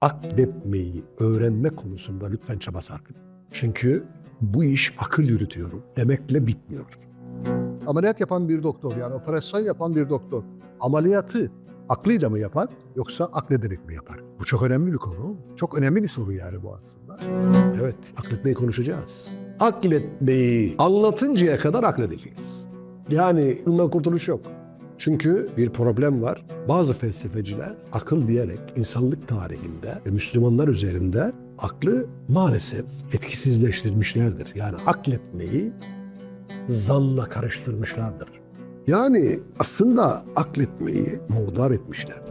akletmeyi öğrenme konusunda lütfen çaba sarf edin. Çünkü bu iş akıl yürütüyorum demekle bitmiyor. Ameliyat yapan bir doktor yani operasyon yapan bir doktor ameliyatı aklıyla mı yapar yoksa aklederek mi yapar? Bu çok önemli bir konu. Çok önemli bir soru yani bu aslında. Evet, akletmeyi konuşacağız. Akletmeyi anlatıncaya kadar akledeceğiz. Yani bundan kurtuluş yok. Çünkü bir problem var. Bazı felsefeciler akıl diyerek insanlık tarihinde ve Müslümanlar üzerinde aklı maalesef etkisizleştirmişlerdir. Yani akletmeyi zanla karıştırmışlardır. Yani aslında akletmeyi murdar etmişler.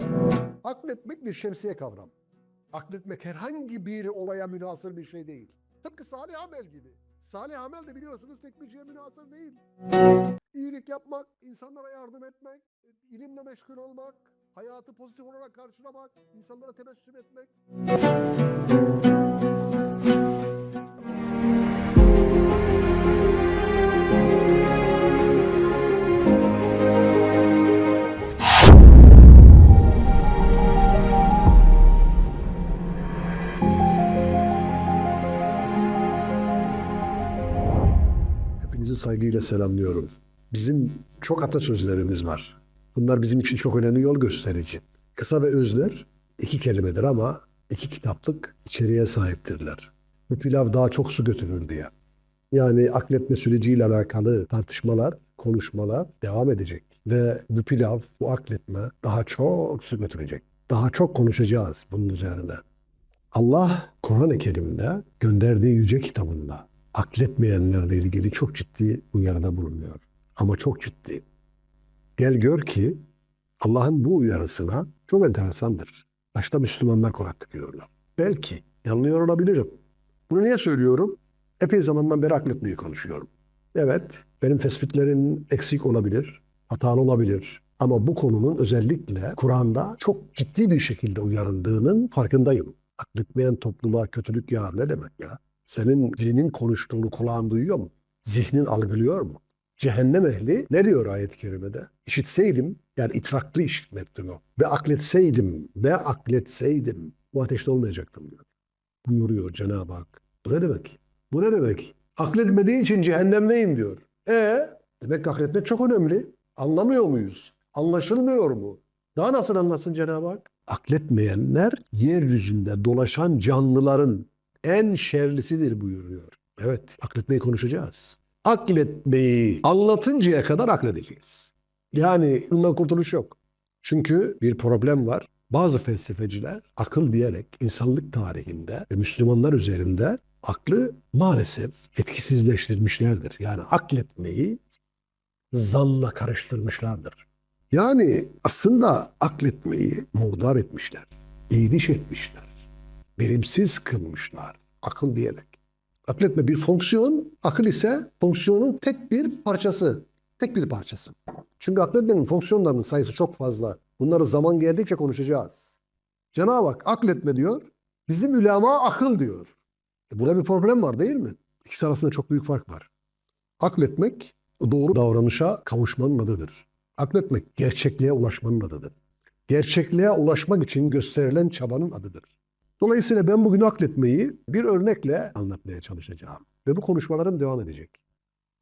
Akletmek bir şemsiye kavram. Akletmek herhangi bir olaya münasır bir şey değil. Tıpkı salih amel gibi. Salih amel de biliyorsunuz tek bir şeye münasır değil. İyilik yapmak, insanlara yardım etmek, ilimle meşgul olmak, hayatı pozitif olarak karşılamak, insanlara tebessüm etmek. Hepinizi saygıyla selamlıyorum. Bizim çok atasözlerimiz var. Bunlar bizim için çok önemli yol gösterici. Kısa ve özler iki kelimedir ama iki kitaplık içeriğe sahiptirler. Bu pilav daha çok su götürür diye. Yani akletme süreciyle alakalı tartışmalar, konuşmalar devam edecek. Ve bu pilav, bu akletme daha çok su götürecek. Daha çok konuşacağız bunun üzerine. Allah Kur'an-ı Kerim'de gönderdiği yüce kitabında akletmeyenlerle ilgili çok ciddi uyarıda bulunuyor. Ama çok ciddi. Gel gör ki Allah'ın bu uyarısına çok enteresandır. Başta Müslümanlar kulak tıkıyorlar. Belki yanılıyor olabilirim. Bunu niye söylüyorum? Epey zamandan beri akletmeyi konuşuyorum. Evet, benim tespitlerim eksik olabilir, hatalı olabilir. Ama bu konunun özellikle Kur'an'da çok ciddi bir şekilde uyarıldığının farkındayım. Akletmeyen topluluğa kötülük ya ne demek ya? Senin dilinin konuştuğunu kulağın duyuyor mu? Zihnin algılıyor mu? Cehennem ehli ne diyor ayet-i kerimede? İşitseydim, yani itraklı işitmektir o. Ve akletseydim, ve akletseydim bu ateşte olmayacaktım diyor. Buyuruyor Cenab-ı Hak. Bu ne demek? Bu ne demek? Akletmediği için cehennemdeyim diyor. E demek ki akletmek çok önemli. Anlamıyor muyuz? Anlaşılmıyor mu? Daha nasıl anlasın Cenab-ı Hak? Akletmeyenler yeryüzünde dolaşan canlıların en şerlisidir buyuruyor. Evet, akletmeyi konuşacağız. Akletmeyi anlatıncaya kadar akledeceğiz. Yani bundan kurtuluş yok. Çünkü bir problem var. Bazı felsefeciler akıl diyerek insanlık tarihinde ve Müslümanlar üzerinde aklı maalesef etkisizleştirmişlerdir. Yani akletmeyi zanla karıştırmışlardır. Yani aslında akletmeyi murdar etmişler. İyiliş etmişler verimsiz kılmışlar akıl diyerek. Akletme bir fonksiyon, akıl ise fonksiyonun tek bir parçası. Tek bir parçası. Çünkü akletmenin fonksiyonlarının sayısı çok fazla. Bunları zaman geldikçe konuşacağız. Cenab-ı Hak akletme diyor, bizim ülema akıl diyor. E burada bir problem var değil mi? İkisi arasında çok büyük fark var. Akletmek doğru davranışa kavuşmanın adıdır. Akletmek gerçekliğe ulaşmanın adıdır. Gerçekliğe ulaşmak için gösterilen çabanın adıdır. Dolayısıyla ben bugün akletmeyi bir örnekle anlatmaya çalışacağım. Ve bu konuşmalarım devam edecek.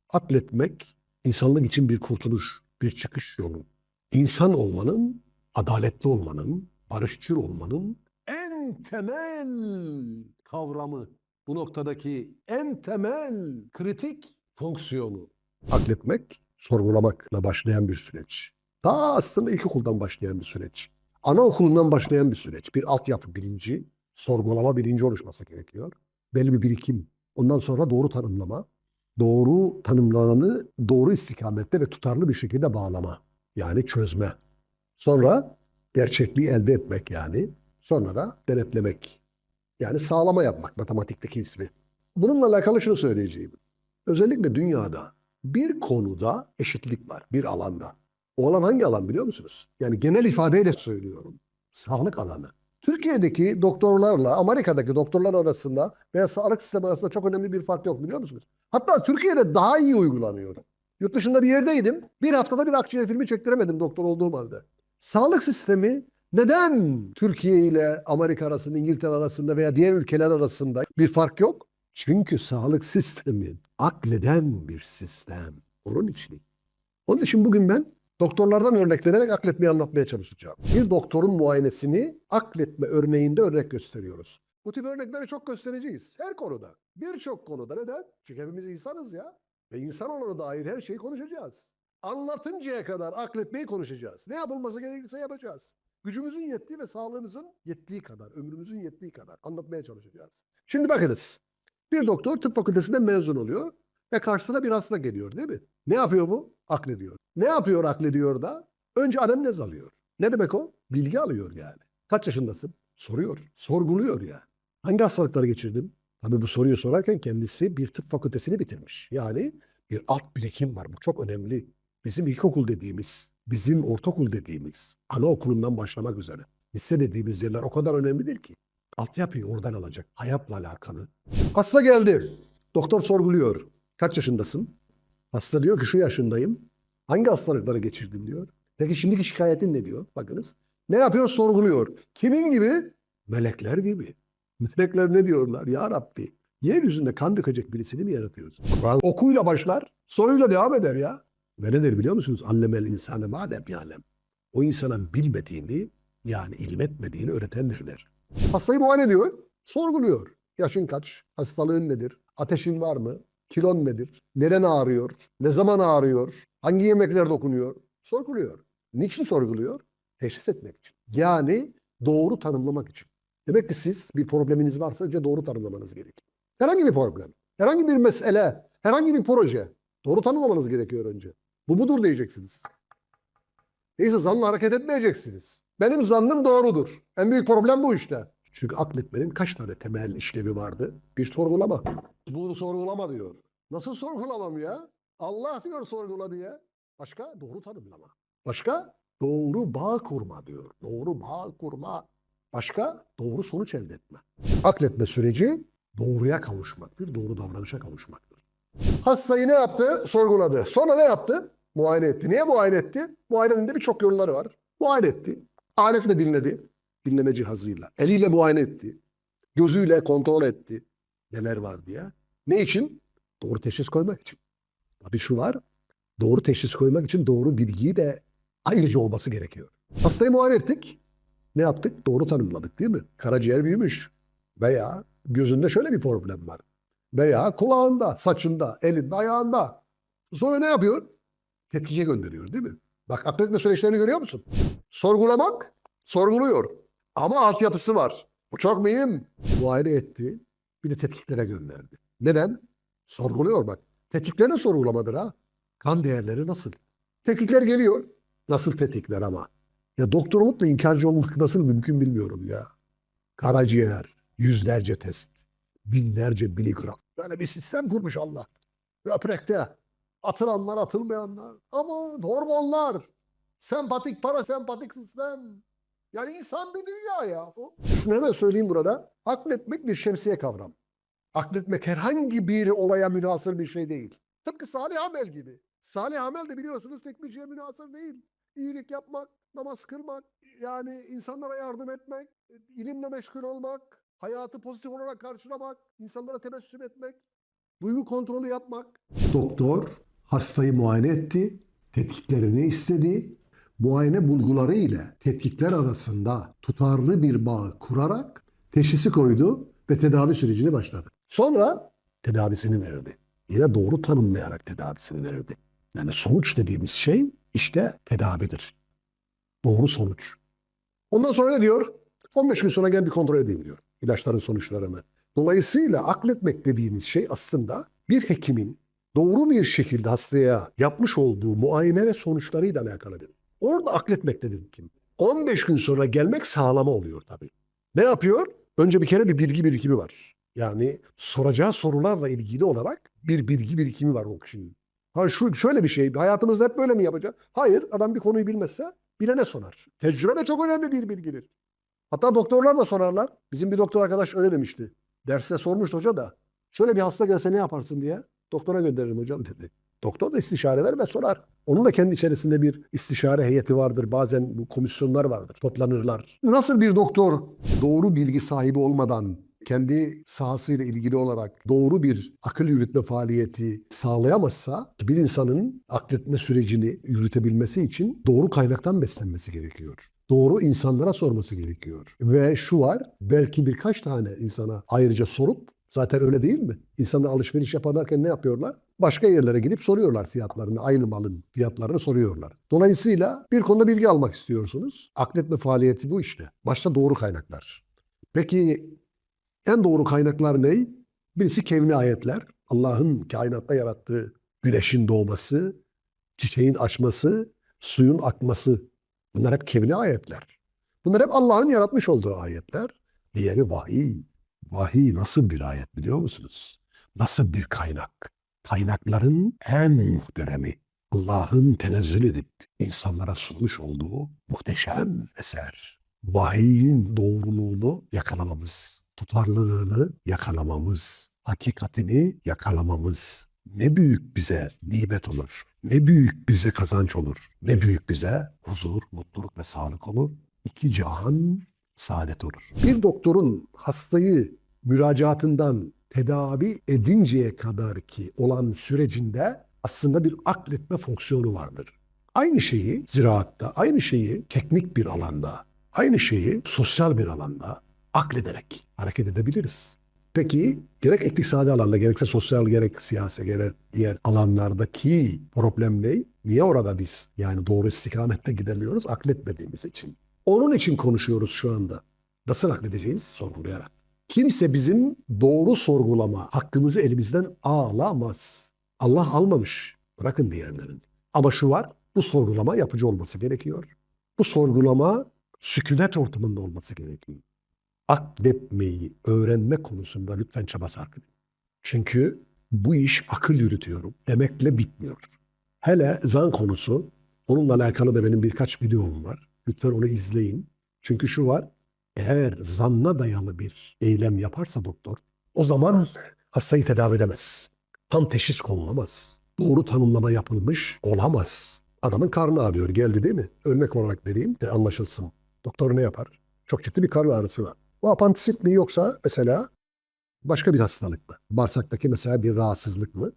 Akletmek insanlık için bir kurtuluş, bir çıkış yolu. İnsan olmanın, adaletli olmanın, barışçıl olmanın en temel kavramı. Bu noktadaki en temel kritik fonksiyonu. Akletmek, sorgulamakla başlayan bir süreç. Daha aslında ilkokuldan başlayan bir süreç. Anaokulundan başlayan bir süreç. Bir altyapı bilinci, sorgulama bilinci oluşması gerekiyor. Belli bir birikim. Ondan sonra doğru tanımlama. Doğru tanımlananı doğru istikamette ve tutarlı bir şekilde bağlama. Yani çözme. Sonra gerçekliği elde etmek yani. Sonra da denetlemek. Yani sağlama yapmak matematikteki ismi. Bununla alakalı şunu söyleyeceğim. Özellikle dünyada bir konuda eşitlik var bir alanda. O alan hangi alan biliyor musunuz? Yani genel ifadeyle söylüyorum. Sağlık alanı. Türkiye'deki doktorlarla Amerika'daki doktorlar arasında veya sağlık sistemi arasında çok önemli bir fark yok biliyor musunuz? Hatta Türkiye'de daha iyi uygulanıyor. Yurt dışında bir yerdeydim. Bir haftada bir akciğer filmi çektiremedim doktor olduğum halde. Sağlık sistemi Neden Türkiye ile Amerika arasında, İngiltere arasında veya diğer ülkeler arasında bir fark yok? Çünkü sağlık sistemi akleden bir sistem. Onun için. Onun için bugün ben doktorlardan örnek vererek akletmeyi anlatmaya çalışacağım. Bir doktorun muayenesini akletme örneğinde örnek gösteriyoruz. Bu tip örnekleri çok göstereceğiz. Her konuda. Birçok konuda. Neden? Çünkü hepimiz insanız ya. Ve insan olana dair her şeyi konuşacağız. Anlatıncaya kadar akletmeyi konuşacağız. Ne yapılması gerekirse yapacağız. Gücümüzün yettiği ve sağlığımızın yettiği kadar, ömrümüzün yettiği kadar anlatmaya çalışacağız. Şimdi bakınız. Bir doktor tıp fakültesinden mezun oluyor ve karşısına bir hasta geliyor değil mi? Ne yapıyor bu? Aklediyor. Ne yapıyor aklediyor da? Önce anemnez alıyor. Ne demek o? Bilgi alıyor yani. Kaç yaşındasın? Soruyor. Sorguluyor yani. Hangi hastalıkları geçirdin? Tabii bu soruyu sorarken kendisi bir tıp fakültesini bitirmiş. Yani bir alt birikim var. Bu çok önemli. Bizim ilkokul dediğimiz, bizim ortaokul dediğimiz, anaokulundan başlamak üzere. Lise dediğimiz yerler o kadar önemlidir ki. Altyapıyı oradan alacak. Hayatla alakalı. Hasta geldi. Doktor sorguluyor. Kaç yaşındasın? Hasta diyor ki şu yaşındayım. Hangi hastalıkları geçirdin diyor. Peki şimdiki şikayetin ne diyor? Bakınız. Ne yapıyor? Sorguluyor. Kimin gibi? Melekler gibi. Melekler ne diyorlar? Ya Rabbi yeryüzünde kan dökecek birisini mi yaratıyorsun? Kur'an okuyla başlar, soruyla devam eder ya. Ve ne der biliyor musunuz? Allemel insane madem yalem. O insana bilmediğini yani ilmetmediğini öğretendir der. Hastayı muayene ediyor, sorguluyor. Yaşın kaç? Hastalığın nedir? Ateşin var mı? Kilon nedir? Neren ağrıyor? Ne zaman ağrıyor? Hangi yemekler dokunuyor? Sorguluyor. Niçin sorguluyor? Teşhis etmek için. Yani doğru tanımlamak için. Demek ki siz bir probleminiz varsa önce doğru tanımlamanız gerekiyor. Herhangi bir problem, herhangi bir mesele, herhangi bir proje doğru tanımlamanız gerekiyor önce. Bu budur diyeceksiniz. Neyse zanla hareket etmeyeceksiniz. Benim zannım doğrudur. En büyük problem bu işte. Çünkü akletmenin kaç tane temel işlevi vardı? Bir sorgulama. Bunu sorgulama diyor. Nasıl sorgulamam ya? Allah diyor sorgula diye. Başka? Doğru tanımlama. Başka? Doğru bağ kurma diyor. Doğru bağ kurma. Başka? Doğru sonuç elde etme. Akletme süreci doğruya kavuşmaktır. Doğru davranışa kavuşmaktır. Hastayı ne yaptı? Sorguladı. Sonra ne yaptı? Muayene etti. Niye muayene etti? Muayenenin de birçok yolları var. Muayene etti. Aletle dinledi. Dinleme cihazıyla. Eliyle muayene etti. Gözüyle kontrol etti. Neler var diye. Ne için? Doğru teşhis koymak için. Tabii şu var. Doğru teşhis koymak için doğru bilgiyi de ayrıca olması gerekiyor. Hastayı muayene ettik. Ne yaptık? Doğru tanımladık değil mi? Karaciğer büyümüş. Veya gözünde şöyle bir problem var. Veya kulağında, saçında, elinde, ayağında. Sonra ne yapıyor? Tetkiye gönderiyor değil mi? Bak akletme süreçlerini görüyor musun? Sorgulamak, sorguluyor. Ama altyapısı var. Bu çok mühim. Muayene etti. Bir de tetkiklere gönderdi. Neden? Sorguluyor bak. Tetkikler de sorgulamadır ha. Kan değerleri nasıl? Tetkikler geliyor. Nasıl tetkikler ama? Ya doktor da inkarcı olmak nasıl mümkün bilmiyorum ya. Karaciğer, yüzlerce test, binlerce miligram. Böyle bir sistem kurmuş Allah. Böbrekte atılanlar, atılmayanlar. Ama hormonlar, sempatik, parasempatik sistem. Yani insan bir dünya ya. Şunu hemen söyleyeyim burada. Akletmek bir şemsiye kavram. Akletmek herhangi bir olaya münhasır bir şey değil. Tıpkı salih amel gibi. Salih amel de biliyorsunuz tek bir şeye münhasır değil. İyilik yapmak, namaz kılmak, yani insanlara yardım etmek, ilimle meşgul olmak, hayatı pozitif olarak karşılamak, insanlara tebessüm etmek, duygu kontrolü yapmak. Doktor hastayı muayene etti, tetkiklerini istedi. Muayene bulguları ile tetkikler arasında tutarlı bir bağ kurarak teşhisi koydu ve tedavi sürecini başladı. Sonra tedavisini verdi. Yine doğru tanımlayarak tedavisini verdi. Yani sonuç dediğimiz şey işte tedavidir. Doğru sonuç. Ondan sonra ne diyor? 15 gün sonra gel bir kontrol edeyim diyor. İlaçların sonuçlarını. Dolayısıyla akletmek dediğiniz şey aslında bir hekimin doğru bir şekilde hastaya yapmış olduğu muayene ve sonuçlarıyla alakalıdır. Orada akletmektedir hekim. 15 gün sonra gelmek sağlama oluyor tabii. Ne yapıyor? Önce bir kere bir bilgi birikimi var. Yani soracağı sorularla ilgili olarak bir bilgi birikimi var o kişinin. Ha şu şöyle bir şey, hayatımızda hep böyle mi yapacak? Hayır, adam bir konuyu bilmezse bilene sorar. Tecrübe de çok önemli bir bilgidir. Hatta doktorlar da sorarlar. Bizim bir doktor arkadaş öyle demişti. Derste sormuştu hoca da. Şöyle bir hasta gelse ne yaparsın diye. Doktora gönderirim hocam dedi. Doktor da istişare eder ve sorar. Onun da kendi içerisinde bir istişare heyeti vardır. Bazen bu komisyonlar vardır. Toplanırlar. Nasıl bir doktor doğru bilgi sahibi olmadan kendi sahasıyla ilgili olarak doğru bir akıl yürütme faaliyeti sağlayamazsa bir insanın akletme sürecini yürütebilmesi için doğru kaynaktan beslenmesi gerekiyor. Doğru insanlara sorması gerekiyor. Ve şu var, belki birkaç tane insana ayrıca sorup, zaten öyle değil mi? İnsanlar alışveriş yaparlarken ne yapıyorlar? Başka yerlere gidip soruyorlar fiyatlarını, aynı malın fiyatlarını soruyorlar. Dolayısıyla bir konuda bilgi almak istiyorsunuz. Akletme faaliyeti bu işte. Başta doğru kaynaklar. Peki en doğru kaynaklar ne? Birisi kevni ayetler. Allah'ın kainatta yarattığı güneşin doğması, çiçeğin açması, suyun akması. Bunlar hep kevni ayetler. Bunlar hep Allah'ın yaratmış olduğu ayetler. Diğeri vahiy. Vahiy nasıl bir ayet biliyor musunuz? Nasıl bir kaynak? Kaynakların en muhteremi. Allah'ın tenezzül edip insanlara sunmuş olduğu muhteşem eser. Vahiyin doğruluğunu yakalamamız, tutarlılığını yakalamamız, hakikatini yakalamamız ne büyük bize nimet olur, ne büyük bize kazanç olur, ne büyük bize huzur, mutluluk ve sağlık olur. İki cihan saadet olur. Bir doktorun hastayı müracaatından tedavi edinceye kadar ki olan sürecinde aslında bir akletme fonksiyonu vardır. Aynı şeyi ziraatta, aynı şeyi teknik bir alanda, aynı şeyi sosyal bir alanda aklederek hareket edebiliriz. Peki gerek iktisadi alanda, gerekse sosyal, gerek siyasi, gerek diğer alanlardaki problem ne? Niye orada biz yani doğru istikamette gidemiyoruz? Akletmediğimiz için. Onun için konuşuyoruz şu anda. Nasıl akledeceğiz? Sorgulayarak. Kimse bizim doğru sorgulama hakkımızı elimizden alamaz. Allah almamış. Bırakın diğerlerini. Ama şu var, bu sorgulama yapıcı olması gerekiyor. Bu sorgulama sükunet ortamında olması gerekiyor. Akletmeyi öğrenme konusunda lütfen çaba sarf edin. Çünkü bu iş akıl yürütüyorum demekle bitmiyor. Hele zan konusu, onunla alakalı da benim birkaç videom var. Lütfen onu izleyin. Çünkü şu var, eğer zanna dayalı bir eylem yaparsa doktor, o zaman hastayı tedavi edemez. Tam teşhis konulamaz. Doğru tanımlama yapılmış olamaz. Adamın karnı ağrıyor geldi değil mi? Örnek olarak vereyim de anlaşılsın. Doktor ne yapar? Çok ciddi bir karın ağrısı var. Bu apandisit mi yoksa mesela başka bir hastalık mı? Bağırsaktaki mesela bir rahatsızlık mı?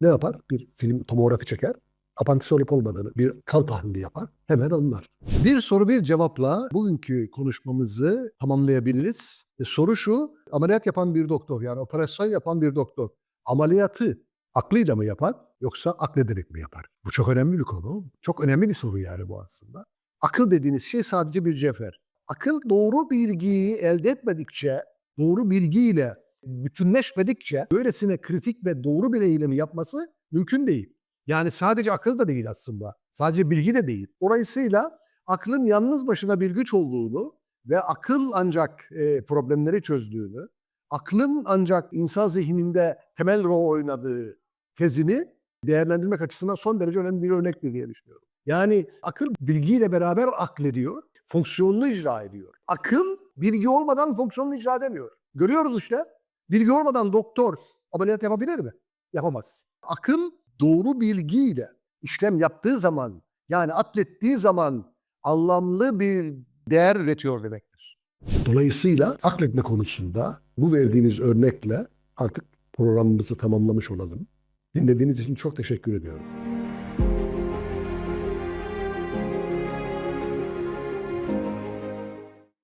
Ne yapar? Bir film tomografi çeker. Apandisit olup olmadığını bir kan tahlili yapar. Hemen anlar. Bir soru bir cevapla bugünkü konuşmamızı tamamlayabiliriz. E, soru şu, ameliyat yapan bir doktor yani operasyon yapan bir doktor ameliyatı aklıyla mı yapar yoksa aklederek mi yapar? Bu çok önemli bir konu. Çok önemli bir soru yani bu aslında. Akıl dediğiniz şey sadece bir cevher. Akıl doğru bilgiyi elde etmedikçe, doğru bilgiyle bütünleşmedikçe böylesine kritik ve doğru bir eylemi yapması mümkün değil. Yani sadece akıl da değil aslında. Sadece bilgi de değil. Dolayısıyla aklın yalnız başına bir güç olduğunu ve akıl ancak e, problemleri çözdüğünü, aklın ancak insan zihninde temel rol oynadığı tezini değerlendirmek açısından son derece önemli bir örnektir diye düşünüyorum. Yani akıl bilgiyle beraber aklediyor, fonksiyonunu icra ediyor. Akıl bilgi olmadan fonksiyonunu icra edemiyor. Görüyoruz işte. Bilgi olmadan doktor ameliyat yapabilir mi? Yapamaz. Akıl doğru bilgiyle işlem yaptığı zaman yani atlettiği zaman anlamlı bir değer üretiyor demektir. Dolayısıyla akletme konusunda bu verdiğiniz örnekle artık programımızı tamamlamış olalım. Dinlediğiniz için çok teşekkür ediyorum.